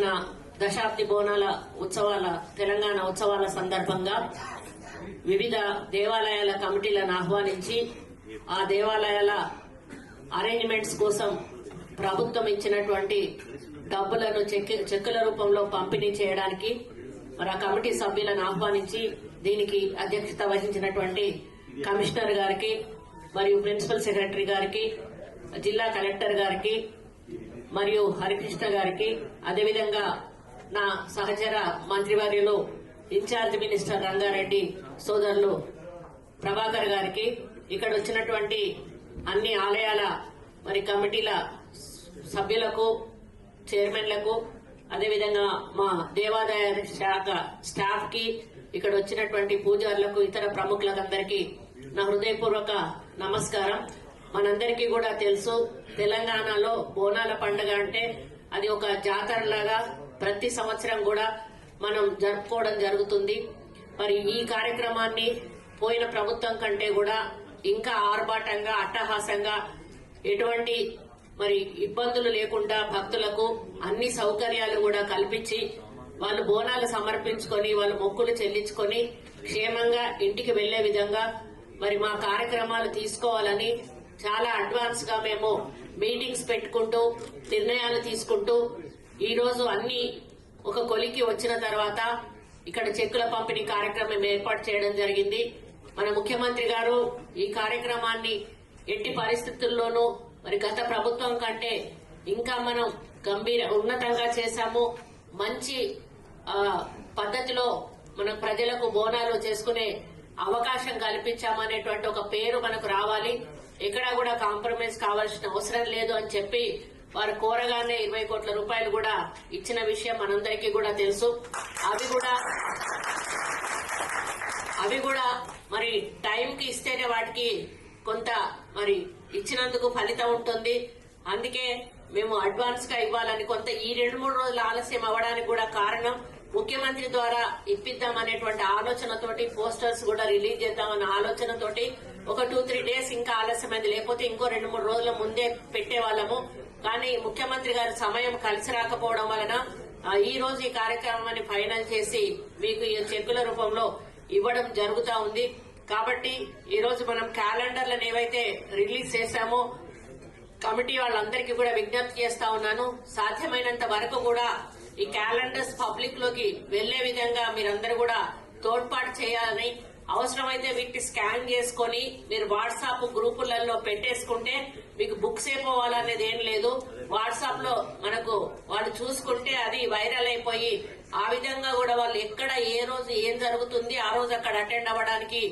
మన దశాబ్ది బోనాల ఉత్సవాల తెలంగాణ ఉత్సవాల సందర్భంగా వివిధ దేవాలయాల కమిటీలను ఆహ్వానించి ఆ దేవాలయాల అరేంజ్మెంట్స్ కోసం ప్రభుత్వం ఇచ్చినటువంటి డబ్బులను చెక్ చెక్కుల రూపంలో పంపిణీ చేయడానికి మరి ఆ కమిటీ సభ్యులను ఆహ్వానించి దీనికి అధ్యక్షత వహించినటువంటి కమిషనర్ గారికి మరియు ప్రిన్సిపల్ సెక్రటరీ గారికి జిల్లా కలెక్టర్ గారికి మరియు హరికృష్ణ గారికి అదేవిధంగా నా సహచర మంత్రివర్యులు ఇన్ఛార్జ్ మినిస్టర్ రంగారెడ్డి సోదరులు ప్రభాకర్ గారికి ఇక్కడ వచ్చినటువంటి అన్ని ఆలయాల మరి కమిటీల సభ్యులకు చైర్మన్లకు అదేవిధంగా మా దేవాదాయ శాఖ స్టాఫ్కి ఇక్కడ వచ్చినటువంటి పూజారులకు ఇతర ప్రముఖులకు అందరికీ నా హృదయపూర్వక నమస్కారం. మనందరికీ కూడా తెలుసు తెలంగాణలో బోనాల పండుగ అంటే అది ఒక జాతరలాగా ప్రతి సంవత్సరం కూడా మనం జరుపుకోవడం జరుగుతుంది. మరి ఈ కార్యక్రమాన్ని పోయిన ప్రభుత్వం కంటే కూడా ఇంకా ఆర్భాటంగా అట్టహాసంగా ఎటువంటి మరి ఇబ్బందులు లేకుండా భక్తులకు అన్ని సౌకర్యాలు కూడా కల్పించి వాళ్ళు బోనాలు సమర్పించుకొని వాళ్ళు మొక్కులు చెల్లించుకొని క్షేమంగా ఇంటికి వెళ్ళే విధంగా మరి మా కార్యక్రమాలు తీసుకోవాలని చాలా అడ్వాన్స్గా మేము మీటింగ్స్ పెట్టుకుంటూ నిర్ణయాలు తీసుకుంటూ ఈ రోజు అన్ని ఒక కొలికి వచ్చిన తర్వాత ఇక్కడ చెక్కుల పంపిణీ కార్యక్రమం ఏర్పాటు చేయడం జరిగింది. మన ముఖ్యమంత్రి గారు ఈ కార్యక్రమాన్ని ఎట్టి పరిస్థితుల్లోనూ మరి గత ప్రభుత్వం కంటే ఇంకా మనం గంభీర ఉన్నతంగా చేశాము. మంచి పద్ధతిలో మన ప్రజలకు బోనాలు చేసుకునే అవకాశం కల్పించామనేటువంటి ఒక పేరు మనకు రావాలి. ఎక్కడా కూడా కాంప్రమైజ్ కావాల్సిన అవసరం లేదు అని చెప్పి వారు కోరగానే ఇరవై కోట్ల రూపాయలు కూడా ఇచ్చిన విషయం మనందరికీ కూడా తెలుసు. అవి కూడా అవి కూడా మరి టైంకి ఇస్తేనే వాటికి కొంత మరి ఇచ్చినందుకు ఫలితం ఉంటుంది. అందుకే మేము అడ్వాన్స్గా ఇవ్వాలని కొంత ఈ రెండు మూడు రోజులు ఆలస్యం అవ్వడానికి కూడా కారణం. ముఖ్యమంత్రి ద్వారా ఇప్పిద్దాం అనేటువంటి ఆలోచనతోటి పోస్టర్స్ కూడా రిలీజ్ చేద్దామన్న ఆలోచనతోటి ఒక టూ త్రీ డేస్ ఇంకా ఆలస్యమైంది. లేకపోతే ఇంకో రెండు మూడు రోజుల ముందే పెట్టేవాళ్ళము. కానీ ముఖ్యమంత్రి గారి సమయం కలిసి రాకపోవడం వలన ఈ రోజు ఈ కార్యక్రమాన్ని ఫైనల్ చేసి మీకు ఈ చెక్కుల రూపంలో ఇవ్వడం జరుగుతా ఉంది. కాబట్టి ఈ రోజు మనం క్యాలెండర్లను ఏవైతే రిలీజ్ చేశామో కమిటీ వాళ్ళందరికీ కూడా విజ్ఞప్తి చేస్తా ఉన్నాను. సాధ్యమైనంత వరకు కూడా ఈ క్యాలెండర్స్ పబ్లిక్లోకి వెళ్ళే విధంగా మీరందరూ కూడా తోడ్పాటు చేయాలని అవసరమైతే వీటిని స్కాన్ చేసుకొని మీరు వాట్సాప్ గ్రూపులలో పెట్టేసుకుంటే మీకు బుక్స్ అయిపోవాలనేది ఏం లేదు. వాట్సాప్లో మనకు వాళ్ళు చూసుకుంటే అది వైరల్ అయిపోయి ఆ విధంగా కూడా వాళ్ళు ఎక్కడ ఏ రోజు ఏం జరుగుతుంది ఆ రోజు అక్కడ అటెండ్ అవ్వడానికి